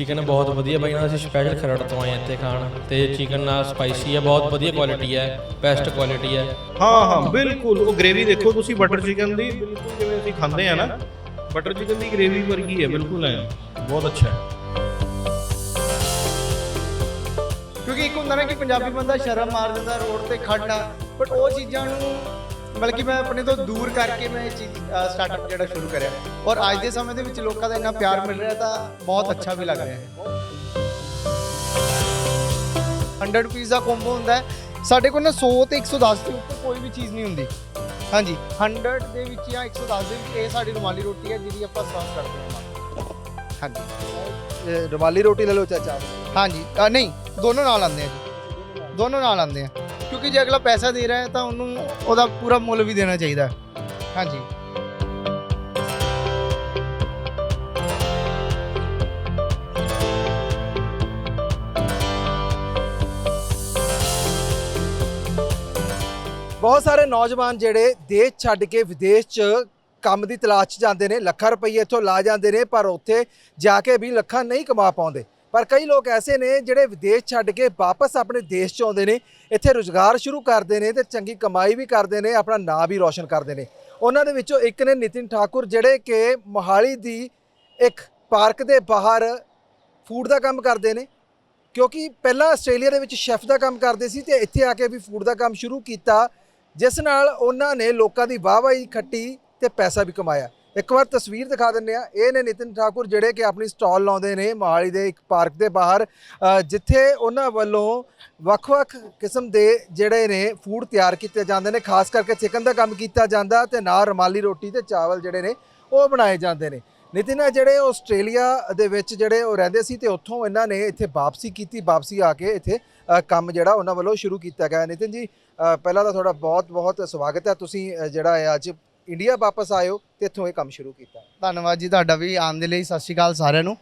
Chicken ਬਹੁਤ ਵਧੀਆ ਬਾਈ ਨਾਲ ਅਸੀਂ ਸਪੈਸ਼ਲ ਖਰੜ ਤੋਂ ਆਏ ਹਾਂ ਇੱਥੇ ਖਾਣ। ਤੇ ਚਿਕਨ ਨਾਲ ਸਪਾਈਸੀ ਹੈ ਬਹੁਤ ਵਧੀਆ ਕੁਆਲਿਟੀ ਹੈ ਬੈਸਟ ਕੁਆਲਿਟੀ ਹੈ ਹਾਂ ਹਾਂ ਬਿਲਕੁਲ। ਉਹ ਗ੍ਰੇਵੀ ਦੇਖੋ ਤੁਸੀਂ ਬਟਰ ਚਿਕਨ ਦੀ ਬਿਲਕੁਲ ਜਿਵੇਂ ਅਸੀਂ ਖਾਂਦੇ ਆ ਨਾ ਬਟਰ ਚਿਕਨ ਦੀ ਗ੍ਰੇਵੀ ਵਰਗੀ ਹੈ ਬਿਲਕੁਲ ਐ। ਬਹੁਤ ਅੱਛਾ ਹੈ। ਕਿਉਂਕਿ ਇੱਕ ਹੁੰਦਾ ਨਾ ਕਿ ਪੰਜਾਬੀ ਬੰਦਾ ਸ਼ਰਮ ਮਾਰ ਦਿੰਦਾ ਰੋਡ ਤੇ ਖੜਨਾ ਬਟ ਉਹ ਚੀਜ਼ਾਂ ਨੂੰ ਬਲਕਿ ਮੈਂ ਆਪਣੇ ਤੋਂ ਦੂਰ ਕਰਕੇ ਮੈਂ ਇਹ ਚੀਜ਼ ਸਟਾਰਟਅਪ ਜਿਹੜਾ ਸ਼ੁਰੂ ਕਰਿਆ। ਔਰ ਅੱਜ ਦੇ ਸਮੇਂ ਦੇ ਵਿੱਚ ਲੋਕਾਂ ਦਾ ਇੰਨਾ ਪਿਆਰ ਮਿਲ ਰਿਹਾ ਤਾਂ ਬਹੁਤ ਅੱਛਾ ਵੀ ਲੱਗ ਰਿਹਾ ਹੈ। 100 ਰੁਪਏ ਦਾ ਕੰਬੋ ਹੁੰਦਾ ਹੈ। ਸਾਡੇ ਕੋਲ ਨਾ 100 ਤੇ 110 ਦੇ ਉੱਤੇ ਕੋਈ ਵੀ ਚੀਜ਼ ਨਹੀਂ ਹੁੰਦੀ। ਹਾਂਜੀ 100 ਦੇ ਵਿੱਚ ਜਾਂ 110 ਦੇ ਵਿੱਚ ਇਹ ਸਾਡੀ ਰੁਮਾਲੀ ਰੋਟੀ ਹੈ ਜਿਹਦੀ ਆਪਾਂ ਸਰਵ ਕਰਦੇ ਹਾਂ। ਹਾਂਜੀ। ਰੁਮਾਲੀ ਰੋਟੀ ਲੈ ਲਓ ਚਾਚਾ। ਹਾਂਜੀ ਨਹੀਂ ਦੋਨੋਂ ਨਾਲ ਆਉਂਦੇ ਆ ਜੀ। ਦੋਨੋਂ ਨਾਲ ਆਉਂਦੇ ਆ। ਕਿਉਂਕਿ ਜੇ ਅਗਲਾ ਪੈਸਾ ਦੇ ਰਿਹਾ ਹੈ ਤਾਂ ਉਹਨੂੰ ਉਹਦਾ ਪੂਰਾ ਮੁੱਲ ਵੀ ਦੇਣਾ ਚਾਹੀਦਾ ਹੈ। ਹਾਂਜੀ। ਬਹੁਤ ਸਾਰੇ ਨੌਜਵਾਨ ਜਿਹੜੇ ਦੇਸ਼ ਛੱਡ ਕੇ ਵਿਦੇਸ਼ 'ਚ ਕੰਮ ਦੀ ਤਲਾਸ਼ 'ਚ ਜਾਂਦੇ ਨੇ, ਲੱਖਾਂ ਰੁਪਏ ਇੱਥੋਂ ਲਾ ਜਾਂਦੇ ਨੇ, ਪਰ ਉੱਥੇ ਜਾ ਕੇ ਵੀ ਲੱਖਾਂ ਨਹੀਂ ਕਮਾ ਪਾਉਂਦੇ। ਪਰ ਕਈ ਲੋਕ ਐਸੇ ਨੇ ਜਿਹੜੇ ਵਿਦੇਸ਼ ਛੱਡ ਕੇ ਵਾਪਸ ਆਪਣੇ ਦੇਸ਼ 'ਚ ਆਉਂਦੇ ਨੇ, ਇੱਥੇ ਰੁਜ਼ਗਾਰ ਸ਼ੁਰੂ ਕਰਦੇ ਨੇ ਤੇ ਚੰਗੀ ਕਮਾਈ ਵੀ ਕਰਦੇ ਨੇ, ਆਪਣਾ ਨਾਂ ਵੀ ਰੌਸ਼ਨ ਕਰਦੇ ਨੇ। ਉਹਨਾਂ ਦੇ ਵਿੱਚੋਂ ਇੱਕ ਨੇ ਨਿਤਿਨ ਠਾਕੁਰ, ਜਿਹੜੇ ਕਿ ਮੋਹਾਲੀ ਦੀ ਇੱਕ ਪਾਰਕ ਦੇ ਬਾਹਰ ਫੂਡ ਦਾ ਕੰਮ ਕਰਦੇ ਨੇ, ਕਿਉਂਕਿ ਪਹਿਲਾਂ ਆਸਟ੍ਰੇਲੀਆ ਦੇ ਵਿੱਚ ਸ਼ੈਫ ਦਾ ਕੰਮ ਕਰਦੇ ਸੀ ਤੇ ਇੱਥੇ ਆ ਕੇ ਵੀ ਫੂਡ ਦਾ ਕੰਮ ਸ਼ੁਰੂ ਕੀਤਾ, ਜਿਸ ਨਾਲ ਉਹਨਾਂ ਨੇ ਲੋਕਾਂ ਦੀ ਵਾਹਵਾਹੀ ਖੱਟੀ ਤੇ ਪੈਸਾ ਵੀ ਕਮਾਇਆ। ਇੱਕ ਵਾਰ ਤਸਵੀਰ ਦਿਖਾ ਦਿੰਦੇ ਆ ਇਹ ਨੇ ਨਿਤਿਨ ਠਾਕੁਰ ਜਿਹੜੇ ਕਿ ਆਪਣੀ ਸਟਾਲ ਲਾਉਂਦੇ ਨੇ ਮੋਹਾਲੀ ਦੇ ਇੱਕ ਪਾਰਕ ਦੇ ਬਾਹਰ ਜਿੱਥੇ ਉਹਨਾਂ ਵੱਲੋਂ ਵੱਖ-ਵੱਖ ਕਿਸਮ ਦੇ ਜਿਹੜੇ ਨੇ ਫੂਡ ਤਿਆਰ ਕੀਤੇ ਜਾਂਦੇ ਨੇ। ਖਾਸ ਕਰਕੇ ਚਿਕਨ ਦਾ ਕੰਮ ਕੀਤਾ ਜਾਂਦਾ ਤੇ ਨਾਲ ਰੁਮਾਲੀ ਰੋਟੀ ਤੇ ਚਾਵਲ ਜਿਹੜੇ ਨੇ ਉਹ ਬਣਾਏ ਜਾਂਦੇ ਨੇ। ਨਿਤਿਨ ਹੈ ਜਿਹੜੇ ਆਸਟ੍ਰੇਲੀਆ ਦੇ ਵਿੱਚ ਜਿਹੜੇ ਉਹ ਰਹਿੰਦੇ ਸੀ ਤੇ ਉੱਥੋਂ ਇਹਨਾਂ ਨੇ ਇੱਥੇ ਵਾਪਸੀ ਕੀਤੀ। ਵਾਪਸੀ ਆ ਕੇ ਇੱਥੇ ਕੰਮ ਜਿਹੜਾ ਉਹਨਾਂ ਵੱਲੋਂ ਸ਼ੁਰੂ ਕੀਤਾ ਗਿਆ। ਨਿਤਿਨ ਜੀ ਪਹਿਲਾਂ ਤਾਂ ਤੁਹਾਡਾ ਬਹੁਤ-ਬਹੁਤ ਸਵਾਗਤ ਹੈ। ਤੁਸੀਂ ਜਿਹੜਾ ਹੈ ਅੱਜ ਇੰਡੀਆ ਵਾਪਸ ਆਇਓ ਹੋ ਤੇ ਇੱਥੋਂ ਇਹ ਕੰਮ ਸ਼ੁਰੂ ਕੀਤਾ। ਧੰਨਵਾਦ ਜੀ ਤੁਹਾਡਾ ਵੀ ਆਉਣ ਦੇ ਲਈ ਸਤਿ ਸ਼੍ਰੀ ਅਕਾਲ ਸਾਰਿਆਂ ਨੂੰ।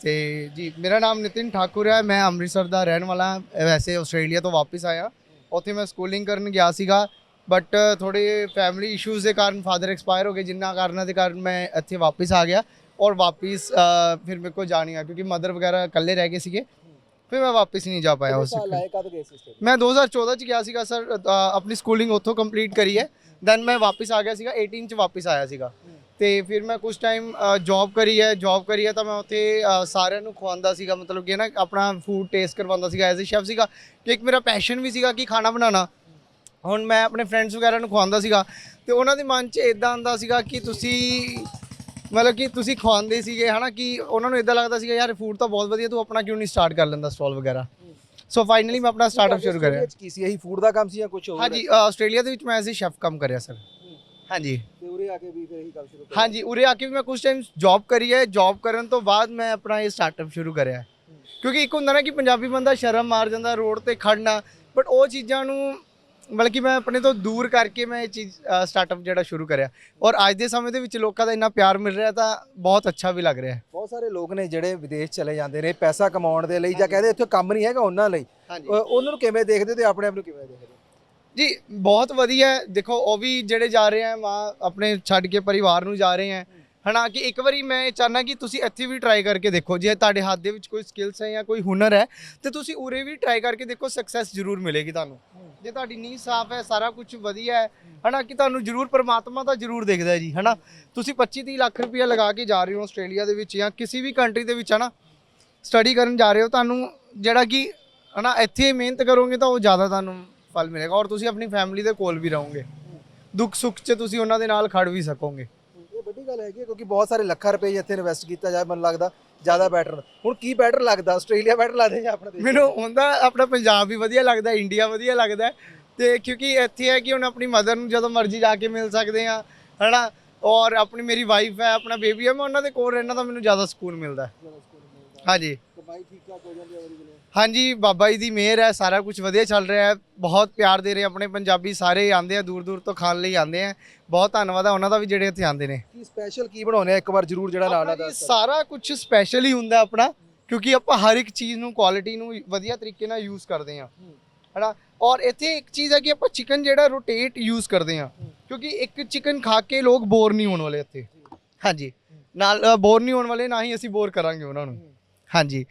ਤੇ ਜੀ ਮੇਰਾ ਨਾਮ ਨਿਤਿਨ ਠਾਕੁਰ ਹੈ ਮੈਂ ਅੰਮ੍ਰਿਤਸਰ ਦਾ ਰਹਿਣ ਵਾਲਾ ਹਾਂ। ਵੈਸੇ ਆਸਟ੍ਰੇਲੀਆ ਤੋਂ ਵਾਪਸ ਆਇਆ। ਉੱਥੇ ਮੈਂ ਸਕੂਲਿੰਗ ਕਰਨ ਗਿਆ ਸੀਗਾ ਬਟ ਥੋੜੇ ਫੈਮਿਲੀ ਇਸ਼ੂਜ਼ ਦੇ ਕਾਰਨ ਫਾਦਰ ਐਕਸਪਾਇਰ ਹੋ ਗਏ ਜਿੰਨਾ ਕਾਰਨਾਂ ਦੇ ਕਾਰਨ ਮੈਂ ਇੱਥੇ ਵਾਪਸ ਆ ਗਿਆ। ਔਰ ਵਾਪਸ ਅ, ਫਿਰ ਮੇਰੇ ਕੋਲ ਜਾਣੀ ਆ ਕਿਉਂਕਿ ਮਦਰ ਵਗੈਰਾ ਇਕੱਲੇ ਰਹਿ ਗਏ ਸੀਗੇ। ਫਿਰ ਮੈਂ ਵਾਪਸ ਨਹੀਂ ਜਾ ਪਾਇਆ ਉਸ ਚੱਕਰ ਲਾਏ ਕਦ ਗਏ ਸੀ ਸਟੇਟ ਮੈਂ 2014 ਚ ਗਿਆ ਸੀਗਾ ਸਰ ਆਪਣੀ ਸਕੂਲਿੰਗ ਉੱਥੋਂ ਕੰਪਲੀਟ ਕਰੀ ਹੈ। ਦੈਨ ਮੈਂ ਵਾਪਸ ਆ ਗਿਆ ਸੀਗਾ 18 ਚ ਵਾਪਸ ਆਇਆ ਸੀਗਾ। ਤੇ ਫਿਰ ਮੈਂ ਕੁਝ ਟਾਈਮ ਜੌਬ ਕਰੀ ਹੈ ਜੌਬ ਕਰੀ ਹੈ ਤਾਂ ਮੈਂ ਉੱਥੇ ਸਾਰਿਆਂ ਨੂੰ ਖਵਾਉਂਦਾ ਸੀਗਾ ਮਤਲਬ ਕਿ ਨਾ ਆਪਣਾ ਫੂਡ ਟੇਸਟ ਕਰਵਾਉਂਦਾ ਸੀਗਾ ਐਜ਼ ਅ ਸ਼ੈਫ ਸੀਗਾ। ਕਿ ਇੱਕ ਮੇਰਾ ਪੈਸ਼ਨ ਵੀ ਸੀਗਾ ਕਿ ਖਾਣਾ ਬਣਾਉਣਾ। ਹੁਣ ਮੈਂ ਆਪਣੇ ਫਰੈਂਡਸ ਵਗੈਰਾ ਨੂੰ ਖਵਾਉਂਦਾ ਸੀਗਾ। ਤੇ ਉਹਨਾਂ ਦੇ ਮਨ 'ਚ ਇਦਾਂ ਆਉਂਦਾ ਸੀਗਾ ਕਿ ਤੁਸੀਂ ਮਤਲਬ ਕਿ ਤੁਸੀਂ ਖਵਾਉਂਦੇ ਸੀਗੇ ਹਨਾ ਕਿ ਉਹਨਾਂ ਨੂੰ ਇਦਾਂ ਲੱਗਦਾ ਸੀਗਾ ਯਾਰ ਫੂਡ ਤਾਂ ਬਹੁਤ ਵਧੀਆ ਤੂੰ ਆਪਣਾ ਕਿਉਂ ਨਹੀਂ ਸਟਾਰਟ ਕਰ ਲੈਂਦਾ ਸਟਾਲ ਵਗੈਰਾ? ਸੋ ਫਾਈਨਲੀ ਮੈਂ ਆਪਣਾ ਸਟਾਰਟਅਪ ਸ਼ੁਰੂ ਕਰਿਆ। ਕੀ ਸੀ? ਇਹੀ ਫੂਡ ਦਾ ਕੰਮ ਸੀ ਜਾਂ ਕੁਝ ਹੋਰ? ਹਾਂਜੀ ਆਸਟ੍ਰੇਲੀਆ ਦੇ ਵਿੱਚ ਮੈਂ ਐਜ਼ ਅ ਸ਼ੈਫ ਕੰਮ ਕਰਿਆ ਸਰ ਹਾਂਜੀ। ਤੇ ਉਰੇ ਆ ਕੇ ਵੀ ਫਿਰ ਇਹੀ ਕੰਮ ਸ਼ੁਰੂ ਕੀਤਾ ਹਾਂਜੀ ਉਰੇ ਆ ਕੇ ਵੀ ਮੈਂ ਕੁਝ ਟਾਈਮ ਜੌਬ ਕਰੀ ਹੈ। ਜੌਬ ਕਰਨ ਤੋਂ ਬਾਅਦ ਮੈਂ ਆਪਣਾ ਇਹ ਸਟਾਰਟਅਪ ਸ਼ੁਰੂ ਕਰਿਆ। ਕਿਉਂਕਿ ਇੱਕ ਹੁੰਦਾ ਨਾ ਕਿ ਪੰਜਾਬੀ ਬੰਦਾ ਸ਼ਰਮ ਮਾਰ ਜਾਂਦਾ ਰੋਡ ਤੇ ਖੜਨਾ ਬਟ ਉਹ ਚੀਜ਼ਾਂ ਨੂੰ ਬਲਕਿ ਮੈਂ ਆਪਣੇ ਤੋਂ ਦੂਰ ਕਰਕੇ ਮੈਂ ਇਹ ਚੀਜ਼ ਸਟਾਰਟਅਪ ਜਿਹੜਾ ਸ਼ੁਰੂ ਕਰਿਆ। ਔਰ ਅੱਜ ਦੇ ਸਮੇਂ ਦੇ ਵਿੱਚ ਲੋਕਾਂ ਦਾ ਇੰਨਾ ਪਿਆਰ ਮਿਲ ਰਿਹਾ ਤਾਂ ਬਹੁਤ ਅੱਛਾ ਵੀ ਲੱਗ ਰਿਹਾ ਹੈ। ਬਹੁਤ ਸਾਰੇ ਲੋਕ ਨੇ ਜਿਹੜੇ ਵਿਦੇਸ਼ ਚਲੇ ਜਾਂਦੇ ਨੇ ਪੈਸਾ ਕਮਾਉਣ ਦੇ ਲਈ ਜਾਂ ਕਹਿੰਦੇ ਇੱਥੇ ਕੰਮ ਨਹੀਂ ਹੈਗਾ ਉਹਨਾਂ ਲਈ। ਉਹਨਾਂ ਨੂੰ ਕਿਵੇਂ ਦੇਖਦੇ ਤੇ ਆਪਣੇ ਆਪ ਨੂੰ ਕਿਵੇਂ ਦੇਖਦੇ? ਜੀ ਬਹੁਤ ਵਧੀਆ ਦੇਖੋ ਉਹ ਵੀ ਜਿਹੜੇ ਜਾ ਰਹੇ ਆ ਮਾਂ ਆਪਣੇ ਛੱਡ ਕੇ ਪਰਿਵਾਰ ਨੂੰ ਜਾ ਰਹੇ ਆ ਹਨਾ, ਕਿ ਇੱਕ ਵਾਰੀ ਮੈਂ ਇਹ ਚਾਹਨਾ ਕਿ ਤੁਸੀਂ ਇੱਥੇ ਵੀ ਟਰਾਈ ਕਰਕੇ ਦੇਖੋ, ਜੇ ਤੁਹਾਡੇ ਹੱਥ ਦੇ ਵਿੱਚ ਕੋਈ ਸਕਿੱਲਸ ਹੈ ਜਾਂ ਕੋਈ ਹੁਨਰ ਹੈ, ਤੇ ਤੁਸੀਂ ਉਰੇ ਵੀ ਟਰਾਈ ਕਰਕੇ ਦੇਖੋ ਸਕਸੈਸ ਜ਼ਰੂਰ ਮਿਲੇਗੀ ਤੁਹਾਨੂੰ। ਜੇ ਤੁਹਾਡੀ ਨੀਂਹ ਸਾਫ਼ ਹੈ, ਸਾਰਾ ਕੁਝ ਵਧੀਆ ਹੈ, ਹਨਾ, ਕਿ ਤੁਹਾਨੂੰ ਜ਼ਰੂਰ ਪਰਮਾਤਮਾ ਤਾਂ ਜ਼ਰੂਰ ਦੇਖਦਾ ਹੈ ਜੀ, ਹਨਾ। ਤੁਸੀਂ 25 30 ਲੱਖ ਰੁਪਇਆ ਲਗਾ ਕੇ ਜਾ ਰਹੇ ਹੋ ਆਸਟ੍ਰੇਲੀਆ ਦੇ ਵਿੱਚ ਜਾਂ ਕਿਸੇ ਵੀ ਕੰਟਰੀ ਦੇ ਵਿੱਚ, ਹਨਾ ਸਟੱਡੀ ਕਰਨ ਜਾ ਰਹੇ ਹੋ, ਤੁਹਾਨੂੰ ਜਿਹੜਾ ਕਿ, ਹਨਾ, ਇੱਥੇ ਮਿਹਨਤ ਕਰੋਗੇ ਤਾਂ ਉਹ ਜ਼ਿਆਦਾ ਤੁਹਾਨੂੰ ਫਲ ਮਿਲੇਗਾ ਔਰ ਤੁਸੀਂ ਆਪਣੀ ਫੈਮਿਲੀ ਦੇ ਕੋਲ ਵੀ ਰਹੋਗੇ। ਦੁੱਖ ਸੁੱਖ 'ਚ ਤੁਸੀਂ ਉਹਨਾਂ ਦੇ ਨਾਲ ਖੜ ਵੀ ਸਕੋਗੇ। ਵੱਡੀ ਗੱਲ ਹੈਗੀ ਹੈ ਕਿਉਂਕਿ ਬਹੁਤ ਸਾਰੇ ਲੱਖਾਂ ਰੁਪਏ ਇੱਥੇ ਇਨਵੈਸਟ ਕੀਤਾ ਜਾਏ ਮੈਨੂੰ ਲੱਗਦਾ ਜ਼ਿਆਦਾ ਬੈਟਰ ਹੁਣ ਕੀ ਬੈਟਰ ਲੱਗਦਾ? ਆਸਟ੍ਰੇਲੀਆ ਬੈਟਰ ਲੱਗਦਾ ਜਾਂ ਆਪਣਾ ਦੇਸ਼ ਮੈਨੂੰ ਹੁੰਦਾ ਆਪਣਾ ਪੰਜਾਬ ਵੀ ਵਧੀਆ ਲੱਗਦਾ ਇੰਡੀਆ ਵਧੀਆ ਲੱਗਦਾ। ਤੇ ਕਿਉਂਕਿ ਇੱਥੇ ਹੈ ਕਿ ਹੁਣ ਆਪਣੀ ਮਦਰ ਨੂੰ ਜਦੋਂ ਮਰਜ਼ੀ ਜਾ ਕੇ ਮਿਲ ਸਕਦੇ ਆ ਹਨਾ? ਔਰ ਆਪਣੀ ਮੇਰੀ ਵਾਈਫ ਹੈ ਆਪਣਾ ਬੇਬੀ ਹੈ ਮੈਂ ਉਹਨਾਂ ਦੇ ਕੋਲ ਰਹਿਣਾ ਤਾਂ ਮੈਨੂੰ ਜ਼ਿਆਦਾ ਸਕੂਨ ਮਿਲਦਾ। ਹਾਂਜੀ। ਕਮਾਈ ਠੀਕ ਠਾਕ ਹੋ ਜਾਂਦੀ ਹੈ ਉਹਦੀ ਵੇਲੇ ਹਾਂਜੀ ਬਾਬਾ ਜੀ ਦੀ ਮਿਹਰ ਹੈ ਸਾਰਾ ਕੁਝ ਵਧੀਆ ਚੱਲ ਰਿਹਾ ਹੈ। ਬਹੁਤ ਪਿਆਰ ਦੇ ਰਹੇ ਆਪਣੇ ਪੰਜਾਬੀ ਸਾਰੇ ਆਉਂਦੇ ਆ ਦੂਰ ਦੂਰ ਤੋਂ ਖਾਣ ਲਈ ਆਉਂਦੇ ਆ। ਬਹੁਤ ਧੰਨਵਾਦ ਹੈ ਉਹਨਾਂ ਦਾ ਵੀ ਜਿਹੜੇ ਇੱਥੇ ਆਉਂਦੇ ਨੇ। ਕੀ ਸਪੈਸ਼ਲ ਕੀ ਬਣਾਉਣੇ ਆ? ਇੱਕ ਵਾਰ ਜਰੂਰ ਜਿਹੜਾ ਨਾਲ ਦੱਸ। ਸਾਰਾ ਕੁਝ ਸਪੈਸ਼ਲ ਹੀ ਹੁੰਦਾ ਆਪਣਾ ਕਿਉਂਕਿ ਆਪਾਂ ਹਰ ਇੱਕ ਚੀਜ਼ ਨੂੰ ਕੁਆਲਿਟੀ ਨੂੰ ਵਧੀਆ ਤਰੀਕੇ ਨਾਲ ਯੂਜ਼ ਕਰਦੇ ਹਾਂ। ਹਨਾ? ਔਰ ਇੱਥੇ ਇੱਕ ਚੀਜ਼ ਹੈ ਕਿ ਆਪਾਂ ਚਿਕਨ ਜਿਹੜਾ ਰੋਟੇਟ ਯੂਜ਼ ਕਰਦੇ ਹਾਂ। ਕਿਉਂਕਿ ਇੱਕ ਚਿਕਨ ਖਾ ਕੇ ਲੋਕ ਬੋਰ ਨਹੀਂ ਹੋਣ ਵਾਲੇ ਇੱਥੇ। ਹਾਂਜੀ। ਨਾਲ ਬੋਰ ਨਹੀਂ ਹੋਣ ਵਾਲੇ ਨਾ ਹੀ ਅਸੀਂ ਬੋਰ ਕਰਾਂਗੇ ਉਹਨਾਂ ਨੂੰ। ਹਾਂਜੀ।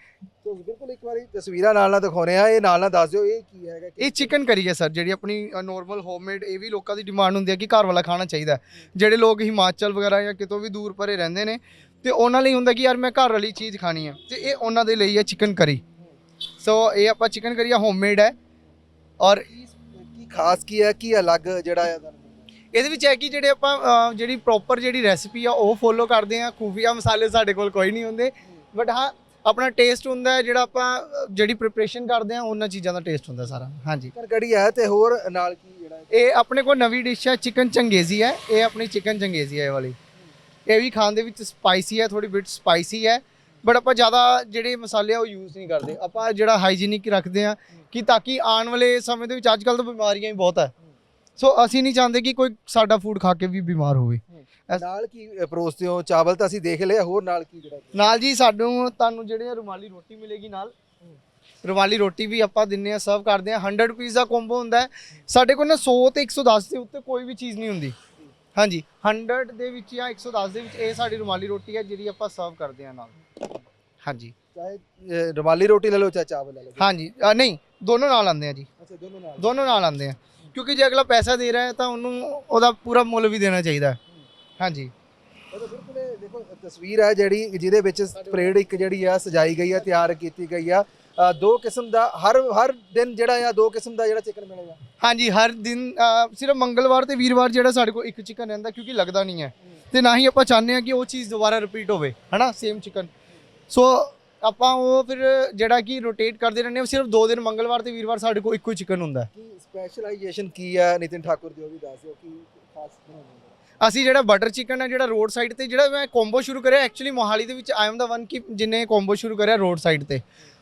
ਤੋ ਬਿਲਕੁਲ ਇੱਕ ਵਾਰੀ ਤਸਵੀਰਾਂ ਨਾਲ ਨਾਲ ਦਿਖਾਉਣੇ ਆ ਇਹ ਨਾਲ ਨਾਲ ਦੱਸ ਦਿਓ ਇਹ ਕੀ ਹੈਗਾ ਇਹ ਚਿਕਨ ਕਰੀ ਹੈ ਸਰ ਜਿਹੜੀ ਆਪਣੀ ਨਾਰਮਲ ਹੋਮਮੇਡ ਇਹ ਵੀ ਲੋਕਾਂ ਦੀ ਡਿਮਾਂਡ ਹੁੰਦੀ ਹੈ ਕਿ ਘਰ ਵਾਲਾ ਖਾਣਾ ਚਾਹੀਦਾ। ਜਿਹੜੇ ਲੋਕ ਹਿਮਾਚਲ ਵਗੈਰਾ ਜਾਂ ਕਿਤੋਂ ਵੀ ਦੂਰ ਪਰੇ ਰਹਿੰਦੇ ਨੇ ਤੇ ਉਹਨਾਂ ਲਈ ਹੁੰਦਾ ਕਿ ਯਾਰ ਮੈਂ ਘਰ ਵਾਲੀ ਚੀਜ਼ ਖਾਣੀ ਹੈ ਤੇ ਇਹ ਉਹਨਾਂ ਦੇ ਲਈ ਹੈ ਚਿਕਨ ਕਰੀ ਸੋ ਇਹ ਆਪਾਂ ਚਿਕਨ ਕਰੀ ਹੋਮਮੇਡ ਹੈ। ਔਰ ਕੀ ਖਾਸ ਕੀ ਹੈ ਕੀ ਅਲੱਗ ਜਿਹੜਾ ਹੈ ਇਹਦੇ ਵਿੱਚ ਹੈ ਕਿ ਜਿਹੜੇ ਆਪਾਂ ਜਿਹੜੀ ਪ੍ਰੋਪਰ ਜਿਹੜੀ ਰੈਸਪੀ ਆ ਉਹ ਫੋਲੋ ਕਰਦੇ ਆ। ਖੂਫੀਆ ਮਸਾਲੇ ਸਾਡੇ ਕੋਲ ਕੋਈ ਨਹੀਂ ਹੁੰਦੇ। ਬਟ ਹਾਂ ਆਪਣਾ ਟੇਸਟ ਹੁੰਦਾ ਜਿਹੜਾ ਆਪਾਂ ਜਿਹੜੀ ਪ੍ਰਿਪਰੇਸ਼ਨ ਕਰਦੇ ਆ ਉਹਨਾਂ ਚੀਜ਼ਾਂ ਦਾ ਟੇਸਟ ਹੁੰਦਾ ਸਾਰਾ। ਹਾਂਜੀ। ਚਿਕਨ ਕੜੀ ਹੈ ਤੇ ਹੋਰ ਨਾਲ ਕੀ ਜਿਹੜਾ? ਇਹ ਆਪਣੇ ਕੋਲ ਨਵੀਂ ਡਿਸ਼ ਹੈ ਚਿਕਨ ਚੰਗੇਜ਼ੀ ਹੈ। ਇਹ ਆਪਣੀ ਚਿਕਨ ਚੰਗੇਜ਼ੀ ਹੈ ਇਹ ਵਾਲੀ। ਇਹ ਵੀ ਖਾਣ ਦੇ ਵਿੱਚ ਸਪਾਈਸੀ ਹੈ ਥੋੜੀ ਬਿਟ ਸਪਾਈਸੀ ਹੈ। ਬਟ ਆਪਾਂ ਜ਼ਿਆਦਾ ਜਿਹੜੇ ਮਸਾਲੇ ਆ ਉਹ ਯੂਜ਼ ਨਹੀਂ ਕਰਦੇ। ਆਪਾਂ ਜਿਹੜਾ ਹਾਈਜੀਨਿਕ ਰੱਖਦੇ ਆ ਕਿ ਤਾਂ ਕਿ ਆਉਣ ਵਾਲੇ ਸਮੇਂ ਦੇ ਵਿੱਚ ਅੱਜ ਕੱਲ ਤਾਂ ਬਿਮਾਰੀਆਂ ਹੀ ਬਹੁਤ ਹੈ। ਸੋ ਅਸੀਂ ਨਹੀਂ ਚਾਹੁੰਦੇ ਕਿ ਕੋਈ ਸਾਡਾ ਫੂਡ ਖਾ ਕੇ ਵੀ ਬਿਮਾਰ ਹੋਵੇ। ਨਾਲ ਕੀ ਪਰੋਸਦੇ ਹੋ ਚਾਵਲ ਤਾਂ ਅਸੀਂ ਦੇਖ ਲਿਆ ਹੋਰ ਨਾਲ ਕੀ ਜਿਹੜਾ ਨਾਲ ਜੀ ਸਾਨੂੰ ਤੁਹਾਨੂੰ ਜਿਹੜੇ ਰੁਮਾਲੀ ਰੋਟੀ ਮਿਲੇਗੀ ਨਾਲ ਰੁਮਾਲੀ ਰੋਟੀ ਵੀ ਆਪਾਂ ਦਿੰਨੇ ਆ ਸਰਵ ਕਰਦੇ ਆ। 100 ਰੁਪਏ ਦਾ ਕੰਬੋ ਹੁੰਦਾ ਹੈ। ਸਾਡੇ ਕੋਲ ਨਾ 100 ਤੇ 110 ਦੇ ਉੱਤੇ ਕੋਈ ਵੀ ਚੀਜ਼ ਨਹੀਂ ਹੁੰਦੀ। ਹਾਂਜੀ 100 ਦੇ ਵਿੱਚ ਜਾਂ 110 ਦੇ ਵਿੱਚ ਇਹ ਸਾਡੀ ਰੁਮਾਲੀ ਰੋਟੀ ਹੈ ਜਿਹੜੀ ਆਪਾਂ ਸਰਵ ਕਰਦੇ ਆ ਨਾਲ। ਹਾਂਜੀ। ਚਾਹੇ ਰੁਮਾਲੀ ਰੋਟੀ ਲੈ ਲਓ ਚਾਹੇ ਚਾਵਲ ਲੈ ਲਓ। ਹਾਂਜੀ ਨਹੀਂ ਦੋਨੋਂ ਨਾਲ ਆਉਂਦੇ ਆ ਜੀ। ਅੱਛਾ ਦੋਨੋਂ ਨਾਲ। ਦੋਨੋਂ ਨਾਲ ਆਉਂਦੇ ਆ। ਕਿਉਂਕਿ ਜੇ ਅਗਲਾ ਪੈਸਾ ਦੇ ਰਿਹਾ ਹੈ ਤਾਂ ਉਹਨੂੰ ਉਹਦਾ ਪੂਰਾ ਮੁੱਲ ਵੀ ਦੇਣਾ ਚਾਹੀਦਾ ਹੈ। ਹਾਂਜੀ। ਉਹ ਤਾਂ ਬਿਲਕੁਲ ਇਹ ਦੇਖੋ ਤਸਵੀਰ ਹੈ ਜਿਹੜੀ ਜਿਹਦੇ ਵਿੱਚ ਪਰੇਡ ਇੱਕ ਜਿਹੜੀ ਆ ਸਜਾਈ ਗਈ ਆ ਤਿਆਰ ਕੀਤੀ ਗਈ ਆ। ਅ, ਦੋ ਕਿਸਮ ਦਾ ਹਰ ਹਰ ਦਿਨ ਜਿਹੜਾ ਆ ਦੋ ਕਿਸਮ ਦਾ ਜਿਹੜਾ ਚਿਕਨ ਮਿਲੇਗਾ ਹਾਂਜੀ ਹਰ ਦਿਨ ਅਹ, ਸਿਰਫ ਮੰਗਲਵਾਰ ਤੇ ਵੀਰਵਾਰ ਜਿਹੜਾ ਸਾਡੇ ਕੋਲ ਇੱਕ ਚਿਕਨ ਰਹਿੰਦਾ ਕਿਉਂਕਿ ਲੱਗਦਾ ਨਹੀਂ ਹੈ। ਤੇ ਨਾ ਹੀ ਆਪਾਂ ਚਾਹੁੰਦੇ ਹਾਂ ਕਿ ਉਹ ਚੀਜ਼ ਦੁਬਾਰਾ ਰਿਪੀਟ ਹੋਵੇ ਹਨਾ? ਸੇਮ ਚਿਕਨ ਸੋ ਆਪਾਂ ਉਹ ਫਿਰ ਜਿਹੜਾ ਕਿ ਰੋਟੇਟ ਕਰਦੇ ਰਹਿੰਦੇ ਹਾਂ ਸਿਰਫ ਦੋ ਦਿਨ ਮੰਗਲਵਾਰ ਤੇ ਵੀਰਵਾਰ ਸਾਡੇ ਕੋਲ ਇੱਕੋ ਹੀ ਚਿਕਨ ਹੁੰਦਾ ਹੈ। ਕੀ ਸਪੈਸ਼ਲਾਈਜੇਸ਼ਨ ਕੀ ਆ? ਨਿਤਿਨ ਠਾਕੁਰ ਜੀ ਉਹ ਵੀ ਦੱਸ ਦਿਓ ਕੀ ਖਾਸ ਬਣਾਉਂਦੇ ਅਸੀਂ ਜਿਹੜਾ ਬਟਰ ਚਿਕਨ ਹੈ ਜਿਹੜਾ ਰੋਡ ਸਾਈਡ ਤੇ ਜਿਹੜਾ ਮੈਂ ਕੰਬੋ ਸ਼ੁਰੂ ਕਰਿਆ ਐਕਚੁਅਲੀ ਮੋਹਾਲੀ ਦੇ ਵਿੱਚ ਆਈ ਐਮ ਦਾ ਵਨ ਕਿ ਜਿਨੇ ਕੰਬੋ ਸ਼ੁਰੂ ਕਰਿਆ ਰੋਡ ਸਾਈਡ ਤੇ।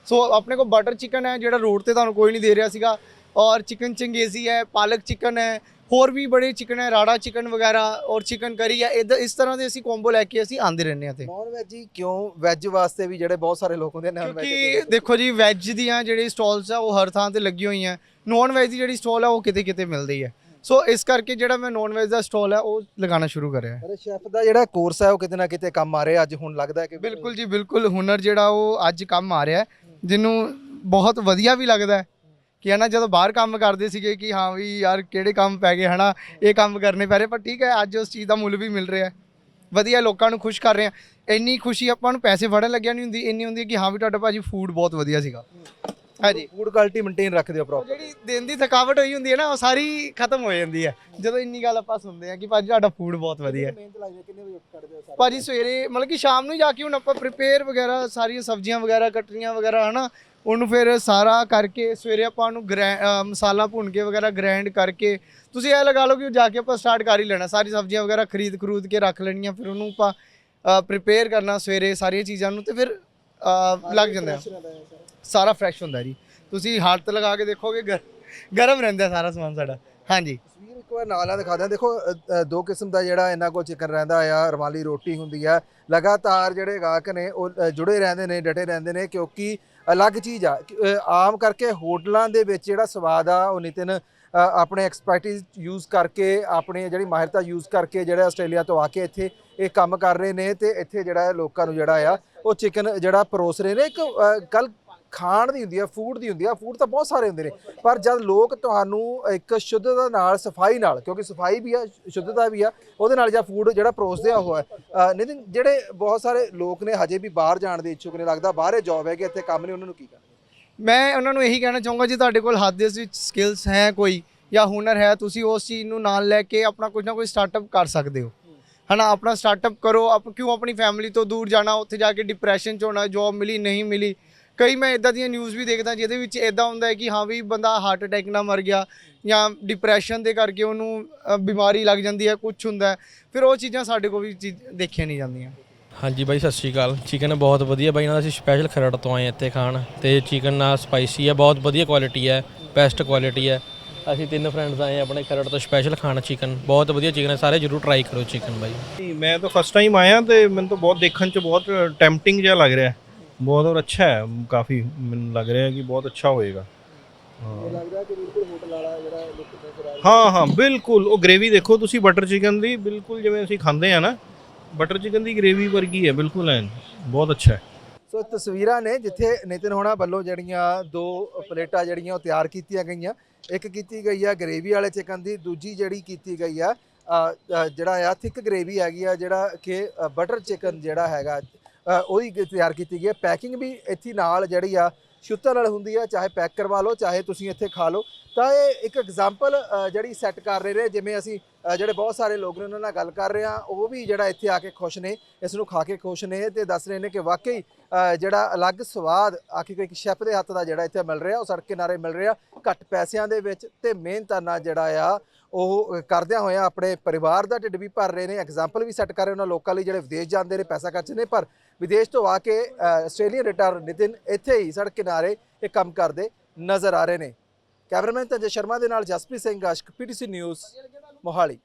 ਸੋ ਆਪਣੇ ਕੋਲ ਬਟਰ ਚਿਕਨ ਹੈ ਜਿਹੜਾ ਰੋਡ ਤੇ ਤੁਹਾਨੂੰ ਕੋਈ ਨਹੀਂ ਦੇ ਰਿਹਾ ਸੀਗਾ। ਔਰ ਚਿਕਨ ਚੰਗੇਜ਼ੀ ਹੈ ਪਾਲਕ ਚਿਕਨ ਹੈ ਹੋਰ ਵੀ ਬੜੇ ਚਿਕਨ ਹੈ ਰਾੜਾ ਚਿਕਨ ਵਗੈਰਾ ਔਰ ਚਿਕਨ ਕਰੀ ਹੈ ਇੱਦਾਂ ਇਸ ਤਰ੍ਹਾਂ ਦੇ ਅਸੀਂ ਕੰਬੋ ਲੈ ਕੇ ਅਸੀਂ ਆਂਦੇ ਰਹਿੰਦੇ ਹਾਂ ਤੇ ਨੌਨ ਵੈਜ ਹੀ ਕਿਉਂ ਵੈਜ ਵਾਸਤੇ ਵੀ ਜਿਹੜੇ ਬਹੁਤ ਸਾਰੇ ਲੋਕ ਹੁੰਦੇ ਨੇ ਨੌਨ ਕਿਉਂਕਿ ਦੇਖੋ ਜੀ ਵੈਜ ਦੀਆਂ ਜਿਹੜੀ ਸਟਾਲਸ ਆ ਉਹ ਹਰ ਥਾਂ ਤੇ ਲੱਗੀ ਹੋਈਆਂ। ਨੌਨ ਵੈਜ ਦੀ ਜਿਹੜੀ ਸਟਾਲ ਆ ਉਹ ਕਿਤੇ ਕਿਤੇ ਮਿਲਦੀ ਹੈ। ਸੋ ਇਸ ਕਰਕੇ ਜਿਹੜਾ ਮੈਂ ਨੌਨ ਵੈਜ ਦਾ ਸਟਾਲ ਹੈ ਉਹ ਲਗਾਉਣਾ ਸ਼ੁਰੂ ਕਰਿਆ ਹੈ। ਪਰ ਸ਼ੈਫ ਦਾ ਜਿਹੜਾ ਕੋਰਸ ਹੈ ਉਹ ਕਿਤੇ ਨਾ ਕਿਤੇ ਕੰਮ ਆ ਰਿਹਾ। ਅੱਜ ਹੁਣ ਲੱਗਦਾ ਹੈ ਕਿ ਬਿਲਕੁਲ ਜੀ ਬਿਲਕੁਲ। ਹੁਨਰ ਜਿਹੜਾ ਉਹ ਅੱਜ ਕੰਮ ਆ ਰਿਹਾ ਹੈ, ਜਿਹਨੂੰ ਬਹੁਤ ਵਧੀਆ ਵੀ ਲੱਗਦਾ ਹੈ। ਕਿ ਹਨਾ ਜਦੋਂ ਬਾਹਰ ਕੰਮ ਕਰਦੇ ਸੀਗੇ ਕਿ ਹਾਂ ਵੀ ਯਾਰ ਕਿਹੜੇ ਕੰਮ ਪੈ ਗਏ ਹਨਾ ਇਹ ਕੰਮ ਕਰਨੇ ਪੈ ਰਹੇ ਪਰ ਠੀਕ ਹੈ ਅੱਜ ਉਸ ਚੀਜ਼ ਦਾ ਮੁੱਲ ਵੀ ਮਿਲ ਰਿਹਾ ਹੈ। ਵਧੀਆ ਲੋਕਾਂ ਨੂੰ ਖੁਸ਼ ਕਰ ਰਹੇ ਆ ਇੰਨੀ ਖੁਸ਼ੀ ਆਪਾਂ ਨੂੰ ਪੈਸੇ ਫੜਨ ਲੱਗਿਆ ਨਹੀਂ ਹੁੰਦੀ ਇੰਨੀ ਹੁੰਦੀ ਕਿ ਹਾਂ ਵੀ ਤੁਹਾਡਾ ਭਾਜੀ ਫੂਡ ਬਹੁਤ ਵਧੀਆ ਸੀਗਾ। ਹਾਂਜੀ। ਫੂਡ ਕੁਆਲਿਟੀ ਮੇਨਟੇਨ ਰੱਖਦੇ ਹੋ ਪ੍ਰੋਪਰ ਜਿਹੜੀ ਦਿਨ ਦੀ ਥਕਾਵਟ ਹੋਈ ਹੁੰਦੀ ਹੈ ਨਾ ਉਹ ਸਾਰੀ ਖਤਮ ਹੋ ਜਾਂਦੀ ਹੈ। ਜਦੋਂ ਇੰਨੀ ਗੱਲ ਆਪਾਂ ਸੁਣਦੇ ਆ ਕਿ ਭਾਜੀ ਤੁਹਾਡਾ ਫੂਡ ਬਹੁਤ ਵਧੀਆ ਹੈ। ਮਿਹਨਤ ਲੱਗਦੀ ਕਿੰਨੇ ਵਜੇ ਕਰਦੇ ਹੋ ਸਾਰੇ? ਭਾਜੀ ਸਵੇਰੇ ਮਤਲਬ ਕਿ ਸ਼ਾਮ ਨੂੰ ਜਾ ਕੇ ਹੁਣ ਆਪਾਂ ਪ੍ਰਿਪੇਅਰ ਵਗੈਰਾ ਸਾਰੀਆਂ ਸਬਜ਼ੀਆਂ ਵਗੈਰਾ ਕੱਟਣੀਆਂ ਵਗੈਰਾ ਹਨਾ ਉਹਨੂੰ ਫਿਰ ਸਾਰਾ ਕਰਕੇ ਸਵੇਰੇ ਆਪਾਂ ਉਹਨੂੰ ਮਸਾਲਾ ਭੁੰਨ ਕੇ ਵਗੈਰਾ ਗ੍ਰਾਈਂਡ ਕਰਕੇ ਤੁਸੀਂ ਇਹ ਲਗਾ ਲਓ ਕਿ ਜਾ ਕੇ ਆਪਾਂ ਸਟਾਰਟ ਕਰ ਹੀ ਲੈਣਾ। ਸਾਰੀ ਸਬਜ਼ੀਆਂ ਵਗੈਰਾ ਖਰੀਦ ਖਰੂਦ ਕੇ ਰੱਖ ਲੈਣੀਆਂ ਫਿਰ ਉਹਨੂੰ ਆਪਾਂ ਪ੍ਰਿਪੇਅਰ ਕਰਨਾ ਸਵੇਰੇ ਸਾਰੀਆਂ ਚੀਜ਼ਾਂ ਨੂੰ ਤੇ ਫਿਰ ਲੱਗ ਜਾਂਦਾ ਸਾਰਾ। ਫਰੈਸ਼ ਹੁੰਦਾ ਜੀ। ਤੁਸੀਂ ਹੱਥ ਲਗਾ ਕੇ ਦੇਖੋਗੇ ਗਰ- ਗਰਮ ਰਹਿੰਦਾ ਸਾਰਾ ਸਮਾਨ ਸਾਡਾ। ਹਾਂਜੀ। ਤਸਵੀਰ ਇੱਕ ਵਾਰ ਨਾਲ ਨਾਲ ਦਿਖਾ ਦਿਆਂ। ਦੇਖੋ ਦੋ ਕਿਸਮ ਦਾ ਜਿਹੜਾ ਇਹਨਾਂ ਕੋਲ ਚਿਕਨ ਰਹਿੰਦਾ ਆ ਰਮਾਲੀ ਰੋਟੀ ਹੁੰਦੀ ਆ। ਲਗਾਤਾਰ ਜਿਹੜੇ ਗਾਹਕ ਨੇ ਉਹ ਜੁੜੇ ਰਹਿੰਦੇ ਨੇ ਡਟੇ ਰਹਿੰਦੇ ਨੇ ਕਿਉਂਕਿ ਅਲੱਗ ਚੀਜ਼ ਆ। ਕਿ, ਆਮ ਕਰਕੇ ਹੋਟਲਾਂ ਦੇ ਵਿੱਚ ਜਿਹੜਾ ਸਵਾਦ ਆ ਉਹ ਨਿਤਿਨ ਆਪਣੇ ਐਕਸਪਰਟਿਜ਼ ਯੂਜ਼ ਕਰਕੇ ਆਪਣੀ ਜਿਹੜੀ ਮਾਹਿਰਤਾ ਯੂਜ਼ ਕਰਕੇ ਜਿਹੜੇ ਆਸਟ੍ਰੇਲੀਆ ਤੋਂ ਆ ਕੇ ਇੱਥੇ ਇਹ ਕੰਮ ਕਰ ਰਹੇ ਨੇ ਤੇ ਇੱਥੇ ਜਿਹੜਾ ਲੋਕਾਂ ਨੂੰ ਜਿਹੜਾ ਆ ਉਹ ਚਿਕਨ ਜਿਹੜਾ ਪਰੋਸ ਰਹੇ ਨੇ। ਇੱਕ ਗੱਲ ਖਾਣ ਦੀ ਹੁੰਦੀ ਆ ਫੂਡ ਦੀ ਹੁੰਦੀ ਆ ਫੂਡ ਤਾਂ ਬਹੁਤ ਸਾਰੇ ਹੁੰਦੇ ਨੇ, ਪਰ ਜਦ ਲੋਕ ਤੁਹਾਨੂੰ ਇੱਕ ਸ਼ੁੱਧਤਾ ਨਾਲ, ਸਫ਼ਾਈ ਨਾਲ, ਕਿਉਂਕਿ ਸਫ਼ਾਈ ਵੀ ਆ, ਸ਼ੁੱਧਤਾ ਵੀ ਆ, ਉਹਦੇ ਨਾਲ ਜਾਂ ਫੂਡ ਜਿਹੜਾ ਪਰੋਸਦੇ ਆ ਉਹ ਹੈ ਨਿਤਿਨ ਜਿਹੜੇ ਬਹੁਤ ਸਾਰੇ ਲੋਕ ਨੇ ਹਜੇ ਵੀ ਬਾਹਰ ਜਾਣ ਦੇ ਇੱਛੁਕ ਨੇ, ਲੱਗਦਾ ਬਾਹਰੇ ਜੌਬ ਹੈ ਇੱਥੇ ਕੰਮ ਨਹੀਂ, ਉਹਨਾਂ ਨੂੰ ਕੀ ਕਰਨਾ? ਮੈਂ ਉਹਨਾਂ ਨੂੰ ਇਹੀ ਕਹਿਣਾ ਚਾਹੂੰਗਾ, ਜੇ ਤੁਹਾਡੇ ਕੋਲ ਹੱਥ ਦੇ ਵਿੱਚ ਸਕਿੱਲਸ ਹੈ ਕੋਈ, ਜਾਂ ਹੁਨਰ ਹੈ, ਤੁਸੀਂ ਉਸ ਚੀਜ਼ ਨੂੰ ਨਾਲ ਲੈ ਕੇ ਆਪਣਾ ਕੁਝ ਨਾ ਕੁਝ ਸਟਾਰਟਅਪ ਕਰ ਸਕਦੇ ਹੋ। ਹਨਾ, ਆਪਣਾ ਸਟਾਰਟਅਪ ਕਰੋ, ਆਪ ਕਿਉਂ ਆਪਣੀ ਫੈਮਿਲੀ ਤੋਂ ਦੂਰ ਜਾਣਾ, ਉੱਥੇ ਜਾ ਕੇ ਡਿਪਰੈਸ਼ਨ ਚ ਹੋਣਾ ਜੌਬ ਮਿਲੀ, ਨਹੀਂ ਮਿਲੀ ਕਈ ਮੈਂ ਇਦਾਂ ਦੀਆਂ ਨਿਊਜ਼ ਵੀ ਦੇਖਦਾ ਜਿਹਦੇ ਵਿੱਚ ਇਦਾਂ ਹੁੰਦਾ ਹੈ ਕਿ ਹਾਂ ਵੀ ਬੰਦਾ ਹਾਰਟ ਅਟੈਕ ਨਾਲ ਮਰ ਗਿਆ ਜਾਂ ਡਿਪਰੈਸ਼ਨ ਦੇ ਕਰਕੇ ਉਹਨੂੰ ਅ, ਬਿਮਾਰੀ ਲੱਗ ਜਾਂਦੀ ਹੈ ਕੁਝ ਹੁੰਦਾ ਹੈ। ਫਿਰ ਉਹ ਚੀਜ਼ਾਂ ਸਾਡੇ ਕੋਲ ਵੀ ਚੀਜ਼ ਦੇਖੀਆਂ ਨਹੀਂ ਜਾਂਦੀਆਂ। ਹਾਂਜੀ ਬਾਈ ਸਤਿ ਸ਼੍ਰੀ ਅਕਾਲ। ਚਿਕਨ ਬਹੁਤ ਵਧੀਆ ਬਾਈ ਨਾਲ ਅਸੀਂ ਸਪੈਸ਼ਲ ਖਰੜ ਤੋਂ ਆਏ ਹਾਂ ਇੱਥੇ ਖਾਣ ਤੇ ਚਿਕਨ ਨਾਲ ਸਪਾਈਸੀ ਹੈ ਬਹੁਤ ਵਧੀਆ ਕੁਆਲਿਟੀ ਹੈ ਬੈਸਟ ਕੁਆਲਿਟੀ ਹੈ। ਅਸੀਂ ਤਿੰਨ ਫਰੈਂਡਸ ਆਏ ਹਾਂ ਆਪਣੇ ਖਰੜ ਤੋਂ ਸਪੈਸ਼ਲ ਖਾਣ ਚਿਕਨ ਬਹੁਤ ਵਧੀਆ ਚਿਕਨ ਹੈ ਸਾਰੇ ਜਰੂਰ ਟਰਾਈ ਕਰੋ ਚਿਕਨ ਬਾਈ। ਨਹੀਂ, ਮੈਂ ਤਾਂ ਫਸਟ ਟਾਈਮ ਆਇਆ ਤੇ ਮੈਨੂੰ ਤਾਂ ਬਹੁਤ ਦੇਖਣ ਚ ਬਹੁਤ ਟੈਂਪਟਿੰਗ ਜਿਹਾ ਲੱਗ ਰਿਹਾ। ਹੈ ਬਹੁਤ ਔਰ ਅੱਛਾ ਹੈ। ਕਾਫੀ ਮੈਨੂੰ ਲੱਗ ਰਿਹਾ ਹੈ ਕਿ ਬਹੁਤ ਅੱਛਾ ਹੋਏਗਾ। ਹਾਂ। ਹਾਂ ਬਿਲਕੁਲ ਉਹ ਗ੍ਰੇਵੀ ਦੇਖੋ ਤੁਸੀਂ ਬਟਰ ਚਿਕਨ ਦੀ। ਬਿਲਕੁਲ ਜਿਵੇਂ ਅਸੀਂ ਖਾਂਦੇ ਆ ਨਾ ਬਟਰ ਚਿਕਨ ਦੀ ਗ੍ਰੇਵੀ ਵਰਗੀ ਹੈ। ਬਿਲਕੁਲ ਐਨ। ਬਹੁਤ ਅੱਛਾ ਹੈ। ਸੋ ਤਸਵੀਰਾਂ ਨੇ ਜਿੱਥੇ ਨਿਤਿਨ ਹੋਣਾ ਵੱਲੋਂ ਜਿਹੜੀਆਂ ਦੋ ਪਲੇਟਾਂ ਜਿਹੜੀਆਂ ਉਹ ਤਿਆਰ ਕੀਤੀਆਂ ਗਈਆਂ। ਇੱਕ ਕੀਤੀ ਗਈ ਆ ਗ੍ਰੇਵੀ ਵਾਲੇ ਚਿਕਨ ਦੀ ਦੂਜੀ ਜਿਹੜੀ ਕੀਤੀ ਗਈ ਆ ਜਿਹੜਾ ਆ ਥਿਕ ਗ੍ਰੇਵੀ ਹੈਗੀ ਆ ਜਿਹੜਾ ਕਿ ਬਟਰ ਚਿਕਨ ਜਿਹੜਾ ਹੈਗਾ। ਉਹਦੀ ਤਿਆਰ ਕੀਤੀ ਗਈ ਹੈ। ਪੈਕਿੰਗ ਵੀ ਇੱਥੇ ਨਾਲ ਜਿਹੜੀ ਆ ਸ਼ੁੱਤਰ ਨਾਲ ਹੁੰਦੀ ਆ, ਚਾਹੇ ਪੈਕ ਕਰਵਾ ਲਓ, ਚਾਹੇ ਤੁਸੀਂ ਇੱਥੇ ਖਾ ਲਓ। ਤਾਂ ਇਹ ਇੱਕ ਐਗਜ਼ਾਮਪਲ ਜਿਹੜੀ ਸੈੱਟ ਕਰ ਰਹੇ ਨੇ, ਜਿਵੇਂ ਅਸੀਂ ਜਿਹੜੇ ਬਹੁਤ ਸਾਰੇ ਲੋਕ ਨੇ, ਉਹਨਾਂ ਨਾਲ ਗੱਲ ਕਰ ਰਹੇ ਆ ਉਹ ਵੀ ਜਿਹੜਾ ਇੱਥੇ ਆ ਕੇ ਖੁਸ਼ ਨੇ, ਇਸ ਨੂੰ ਖਾ ਕੇ ਖੁਸ਼ ਨੇ ਤੇ ਦੱਸ ਰਹੇ ਨੇ ਕਿ ਵਾਕਈ ਜਿਹੜਾ ਅਲੱਗ ਸਵਾਦ, ਆਖਿਰ ਇੱਕ ਸ਼ੈਫ ਦੇ ਹੱਥ ਦਾ ਜਿਹੜਾ ਇੱਥੇ ਮਿਲ ਰਿਹਾ, ਉਹ ਸੜਕ ਕਿਨਾਰੇ ਮਿਲ ਰਿਹਾ, ਘੱਟ ਪੈਸਿਆਂ ਦੇ ਵਿੱਚ ਤੇ ਮਿਹਨਤਾਂ ਨਾਲ ਜਿਹੜਾ ਆ ਉਹ ਕਰਦਿਆਂ ਹੋਇਆਂ ਆਪਣੇ ਪਰਿਵਾਰ ਦਾ ਢਿੱਡ ਵੀ ਭਰ ਰਹੇ ਨੇ ਐਗਜ਼ਾਮਪਲ ਵੀ ਸੈੱਟ ਕਰ ਰਹੇ ਉਹਨਾਂ ਲੋਕਾਂ ਲਈ ਜਿਹੜੇ ਵਿਦੇਸ਼ ਜਾਂਦੇ ਨੇ ਪੈਸਾ ਖਰਚਦੇ ਨੇ ਪਰ ਵਿਦੇਸ਼ ਤੋਂ ਆ ਕੇ ਅ, ਆਸਟ੍ਰੇਲੀਅਨ ਰਿਟਰਨ ਨਿਤਿਨ ਇੱਥੇ ਹੀ ਸੜਕ ਕਿਨਾਰੇ ਇਹ ਕੰਮ ਕਰਦੇ ਨਜ਼ਰ ਆ ਰਹੇ ਨੇ। ਕੈਮਰਾਮੈਨ ਤੰਜੇ ਸ਼ਰਮਾ ਦੇ ਨਾਲ ਜਸਪ੍ਰੀਤ ਸਿੰਘ ਆਸ਼ਕ ਪੀਟੀਸੀ ਨਿਊਜ਼ ਮੋਹਾਲੀ।